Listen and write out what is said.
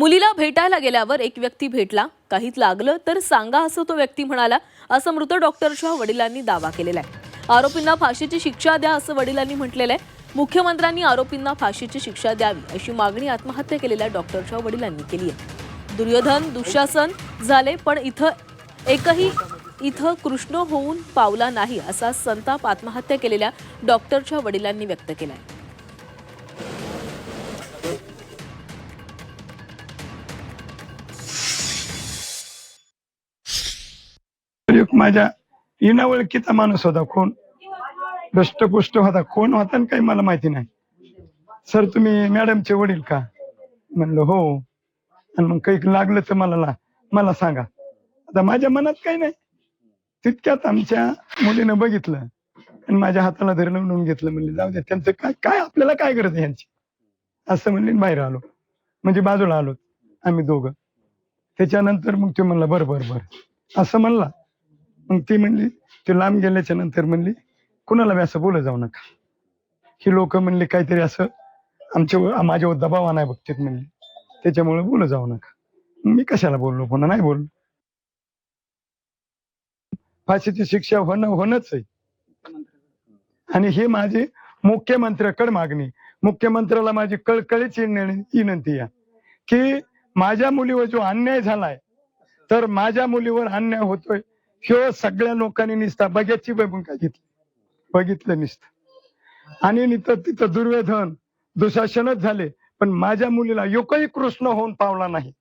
मुलीला भेटायला गेल्यावर एक व्यक्ती भेटला. काहीच लागलं तर सांगा असं तो व्यक्ती म्हणाला. असं मृत डॉक्टरच्या वडिलांनी दावा केलेला आहे. आरोपींना फाशीची शिक्षा द्या असं वडिलांनी म्हटलेलं आहे. मुख्यमंत्र्यांनी आरोपींना फाशीची शिक्षा द्यावी अशी मागणी आत्महत्या केलेल्या डॉक्टरच्या वडिलांनी केली आहे. दुर्योधन दुःशासन झाले पण इथं एकही इथं कृष्ण होऊन पावला नाही असा संताप आत्महत्या केलेल्या डॉक्टरच्या वडिलांनी व्यक्त केलाय. आहे एक माझ्या इनावळखीचा माणूस होता कोण? दष्टपुष्ट होता. कोण होता आणि काही मला माहिती नाही. सर तुम्ही मॅडमचे वडील का? म्हणलं हो. आणि मग काही लागलं तर मला ला- मला सांगा. आता माझ्या मनात काही नाही. तितक्यात आमच्या मुलीनं बघितलं. आणि माझ्या हाताला धरून म्हणून घेतलं. म्हणले जाऊ दे त्यांचं काय काय आपल्याला काय गरज आहे यांची? असं म्हणले आणि बाहेर आलो. म्हणजे बाजूला आलो. आम्ही दोघं. त्याच्यानंतर मग ते म्हणला बरं बरं बरं. असं म्हणला. मग ती म्हणली ते लांब गेल्याच्यानंतर म्हणली कुणाला बी असं बोलत जाऊ नका. ही लोक म्हणली काहीतरी असं आमच्या माझ्यावर दबाव आणाय बघतात म्हणली. त्याच्यामुळे बोलत जाऊ नका. मी कशाला बोललो? पुन्हा नाही बोललो. फाशीची शिक्षा होणं होणच आहे. आणि हे माझे मुख्यमंत्र्याकडे मागणी. मुख्यमंत्र्याला माझी कळकळीची विनंती आहे की माझ्या मुलीवर जो अन्याय झालाय तर माझ्या मुलीवर अन्याय होतोय. ह्यो सगळ्या लोकांनी निसता. बघ्याची काय घेतली? बघितलं निसतं. आणि नितं तिथं दुर्वेधन दुशासनच झाले पण माझ्या मुलीला योकही कृष्ण होऊन पावला नाही.